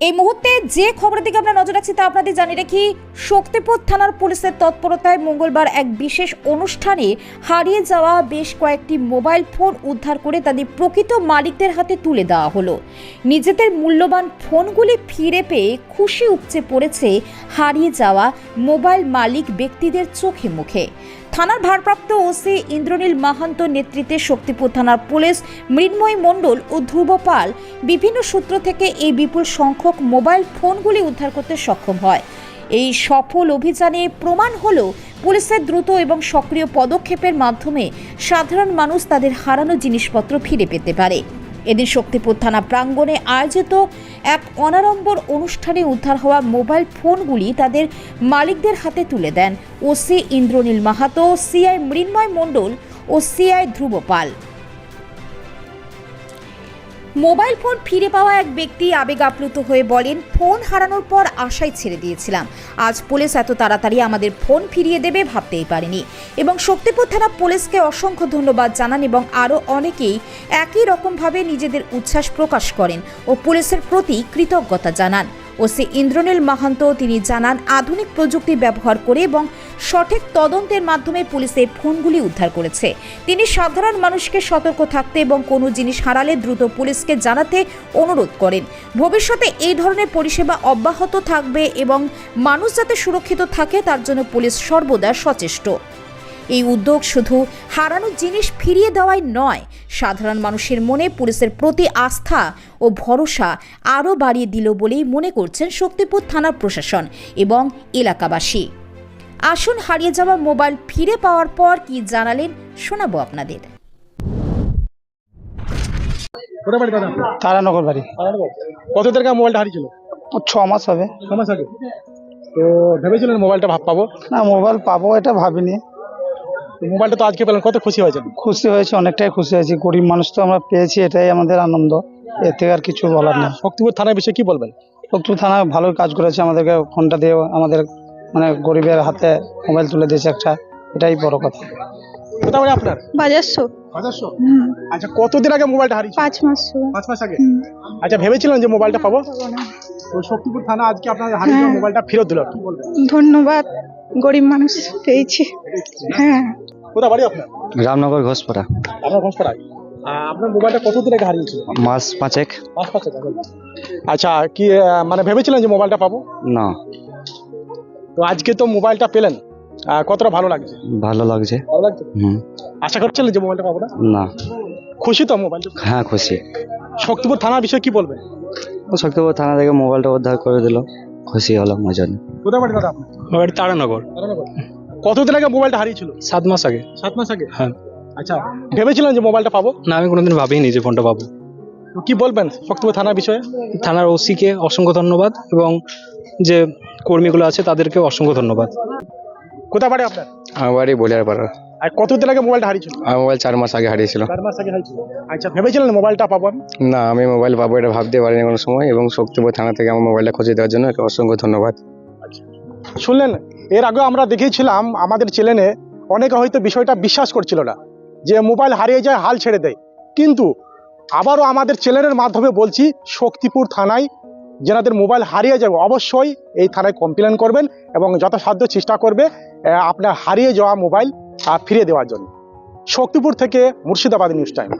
এই মুহূর্তে যে খবরের দিকে আমরা নজর রাখছি তা আপনাদের জানিয়ে রাখি, শক্তিপুর থানার পুলিশের তৎপরতায় মঙ্গলবার এক বিশেষ অনুষ্ঠানে হারিয়ে যাওয়া বেশ কয়েকটি মোবাইল ফোন উদ্ধার করে তাদের প্রকৃত মালিকদের হাতে তুলে দেওয়া হলো। নিজেদের মূল্যবান ফোনগুলি ফিরে পেয়ে খুশি উপচে পড়েছে হারিয়ে যাওয়া মোবাইল মালিক ব্যক্তিদের চোখে মুখে। থানার ভারপ্রাপ্ত ওসি ইন্দ্রনীল মাহান্ত নেতৃত্বে শক্তিপুর থানার পুলিশ মৃন্ময় মণ্ডল ও ধ্রুব পাল বিভিন্ন সূত্র থেকে এই বিপুল সংখ্যক মোবাইল ফোনগুলি উদ্ধার করতে সক্ষম হয়। এই সফল অভিযানে প্রমাণ হল পুলিশের দ্রুত এবং সক্রিয় পদক্ষেপের মাধ্যমে সাধারণ মানুষ তাদের হারানো জিনিসপত্র ফিরে পেতে পারে। এদিন শক্তিপুর থানা প্রাঙ্গণে আয়োজিত এক অনারম্বর অনুষ্ঠানে উদ্ধার হওয়া মোবাইল ফোনগুলি তাদের মালিকদের হাতে তুলে দেন। ওসি ইন্দ্রনীল মাহাতো, সিআই মৃন্ময় মণ্ডল ও CI Dhruba Pal mobile phone ফিরে পাওয়া এক ব্যক্তি আবেগ আপ্লুত হয়ে বলেন, ফোন হারানোর পর আশাই ছেড়ে দিয়েছিলাম। আজ পুলিশ এত তাড়াতাড়ি আমাদের ফোন ফিরিয়ে দেবে ভাবতেই পারিনি। এবং শক্তিপুর থানা পুলিশকে অসংখ্য ধন্যবাদ জানান এবং আরও অনেকেই একই রকমভাবে নিজেদের উচ্ছ্বাস প্রকাশ করেন ও পুলিশের প্রতি কৃতজ্ঞতা জানান। ওসি ইন্দ্রনীল মাহান্ত তিনি জানান, আধুনিক প্রযুক্তি ব্যবহার করে এবং সঠিক তদন্তের মাধ্যমে পুলিশ এই ফোনগুলি উদ্ধার করেছে। তিনি সাধারণ মানুষকে সতর্ক থাকতে এবং কোনো জিনিস হারালে দ্রুত পুলিশকে জানাতে অনুরোধ করেন। ভবিষ্যতে এই ধরনের পরিষেবা অব্যাহত থাকবে এবং মানুষ যাতে সুরক্ষিত থাকে, তার জন্য পুলিশ সর্বদা সচেষ্ট। এই উদ্যোগ শুধু হারানো জিনিস ফিরিয়ে দেওয়াই নয়, সাধারণ মানুষের মনে পুলিশের প্রতি আস্থা ও ভরসা আরও বাড়িয়ে দিল বলেই মনে করছেন শক্তিপুর থানার প্রশাসন এবং এলাকাবাসী। আসুন হারিয়ে যাওয়া মোবাইল ফিরে পাওয়ার পর কি জানালেন শোনাবো আপনাদের। তারানগর বাড়ি। কত টাকা মোবাইলটা হারিয়েছিল? ও ছ মাস হবে। ছ মাস আগে। তো ভেবেছিলেন মোবাইলটা ভাব পাবো না মোবাইল পাবো এটা ভাবিনি। মোবাইলটা তো আজকে পেলেন কত খুশি হয়েছেন? খুশি হয়েছে অনেকটাই খুশি হয়েছি। গরিব মানুষ তো আমরা পেয়েছি এটাই আমাদের আনন্দ। এর থেকে আর কিছু বলার নেই। শক্তিপুর থানার বিষয়ে কি বলবেন? ফক্তু থানা ভালোই কাজ করেছে আমাদেরকে ফোনটা দিয়ে আমাদের মানে গরিবের হাতে মোবাইল তুলে দিয়েছে একটা এটাই বড় কথা। বাড়ি আপনার? বাজারশো আচ্ছা কতদিন আগে মোবাইলটা হারিয়েছিল পাঁচ মাস। পাঁচ মাস আগে? আচ্ছা ভেবেছিলেন যে মোবাইলটা পাবো? তো শক্তিপুর থানা আজকে আপনার হারিয়ে যাওয়া মোবাইলটা ফেরত দিল কি বলবেন? ধন্যবাদ গরিব মানুষ পেয়েছি। হ্যাঁ। কোথায় বাড়ি আপনার? রামনগর ঘোষপাড়া। আপনার ঘোষপাড়ায়? আপনার মোবাইলটা কতদিন আগে হারিয়েছিল মাস পাঁচেক। পাঁচ পাঁচ আচ্ছা কি মানে ভেবেছিলেন যে মোবাইলটা পাবো? না। তো আজকে তো মোবাইলটা পেলেন। কতটা ভালো লাগছে? ভালো লাগছে। ভালো লাগছে? হুম। আশা করছিলেন যে মোবাইলটা পাবো না? না। খুশি তো মোবাইল হ্যাঁ খুশি। শক্তিপুর থানার বিষয়ে কি বলবেন? শক্তিপুর থানা থেকে মোবাইলটা উদ্ধার করে দিল। খুশি হলাম ওই জন্য কোথায় বাড়ি দাদা আপনার? বাড়ি তারানগর। কতদিন আগে মোবাইলটা হারিয়েছিল? সাত মাস আগে। সাত মাস আগে? হ্যাঁ। আচ্ছা ভেবেছিলেন যে মোবাইলটা পাবো? না আমি কোনোদিন ভাবিনি যে ফোনটা পাবো। কি বলবেন শক্তিপুর থানার বিষয়ে? থানার ওসিকে অসংখ্য ধন্যবাদ এবং যে কর্মীগুলো আছে তাদেরকে অসংখ্য ধন্যবাদ। কোথায় বাড়ি আপনার? আমার বাড়ি বলিয়ার পাড়া। আর কতদিন আগে মোবাইলটা হারিয়েছিল? আমার মোবাইল চার মাস আগে হারিয়েছিল। চার মাস আগে হারিয়েছিল। আচ্ছা ভেবেছিলেন মোবাইলটা পাবো না আমি মোবাইল পাবো এটা ভাবতে পারিনি কোনো সময় এবং শক্তিপুর থানা থেকে আমার মোবাইলটা খুঁজে দেওয়ার জন্য অসংখ্য ধন্যবাদ। শুনলেন এর আগে আমরা দেখেছিলাম আমাদের চ্যানেলে অনেকে হয়তো বিষয়টা বিশ্বাস করছিল না যে মোবাইল হারিয়ে যায় হাল ছেড়ে দেয়। কিন্তু আবারও আমাদের চ্যানেলের মাধ্যমে বলছি শক্তিপুর থানায় যেনাদের মোবাইল হারিয়ে যাবে, অবশ্যই এই থানায় কমপ্লেন করবেন এবং যথাসাধ্য চেষ্টা করবে আপনার হারিয়ে যাওয়া মোবাইল ফিরিয়ে দেওয়ার জন্য। শক্তিপুর থেকে মুর্শিদাবাদ নিউজ টাইম